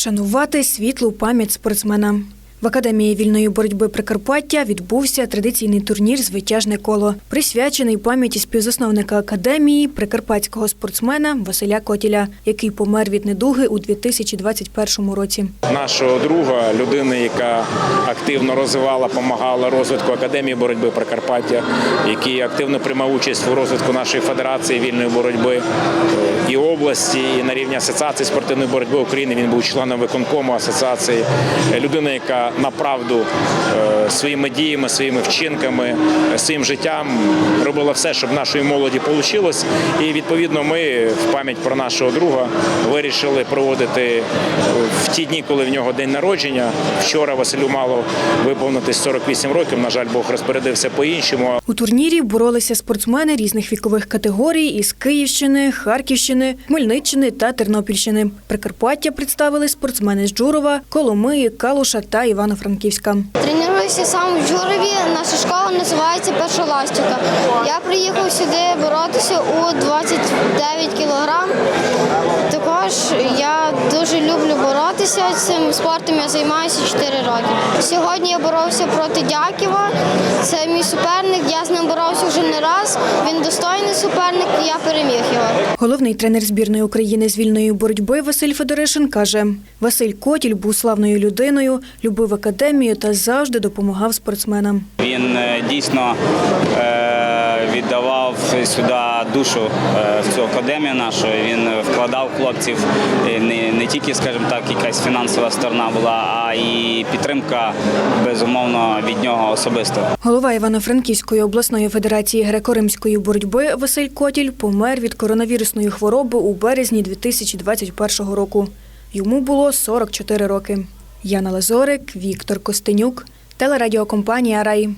Шанувати світлу пам'ять спортсмена. В Академії вільної боротьби Прикарпаття відбувся традиційний турнір Звитяжне коло, присвячений пам'яті співзасновника академії прикарпатського спортсмена Василя Котіля, який помер від недуги у 2021 році. нашого друга, людини, яка активно розвивала, допомагала розвитку академії боротьби Прикарпаття, який активно приймав участь у розвитку нашої федерації вільної боротьби е, і області, і на рівні асоціації спортивної боротьби України. Він був членом виконкому асоціації. Людина, яка направду е, своїми діями, своїми вчинками, е, своїм життям робила все, щоб нашої молоді вийшло. І відповідно ми в пам'ять про нашого друга вирішили проводити е, в ті дні, коли в нього день народження. Вчора Василю мало виповнитись 48 років. На жаль, Бог розпорядився по-іншому. У турнірі боролися спортсмени різних вікових категорій із Київщини, Харківщини, Хмельниччини та Тернопільщини. Прикарпаття представили спортсмени з Джурова, Коломиї, Калуша та Івано-Франківська. Тренуюся сам в Журові. Наша школа називається Перша ластівка. Я приїхав сюди боротися у 29 кілограм. Також я дуже люблю боротися. Цим спортом я займаюся 4 роки. Сьогодні я боровся проти Дяківа. Це мій суперник. Я з ним боровся вже не раз. Він достойний суперник, і я переміг його. Головний тренер збірної України з вільної боротьби Василь Федоришин каже: Василь Котіль був славною людиною, любив академію та завжди допомагав спортсменам. Він е, дійсно е, віддавав сюди душу е, в цю академію нашу. Він вкладав хлопців е, не, не тільки, скажімо так, якась фінансова сторона була, а і підтримка безумовно від нього особисто. Голова Івано-Франківської обласної федерації греко-римської боротьби Василь Котіль помер від коронавірусної хвороби у березні 2021 року. Йому було 44 роки. Яна Лазорик, Віктор Костенюк, телерадіокомпанія Рай.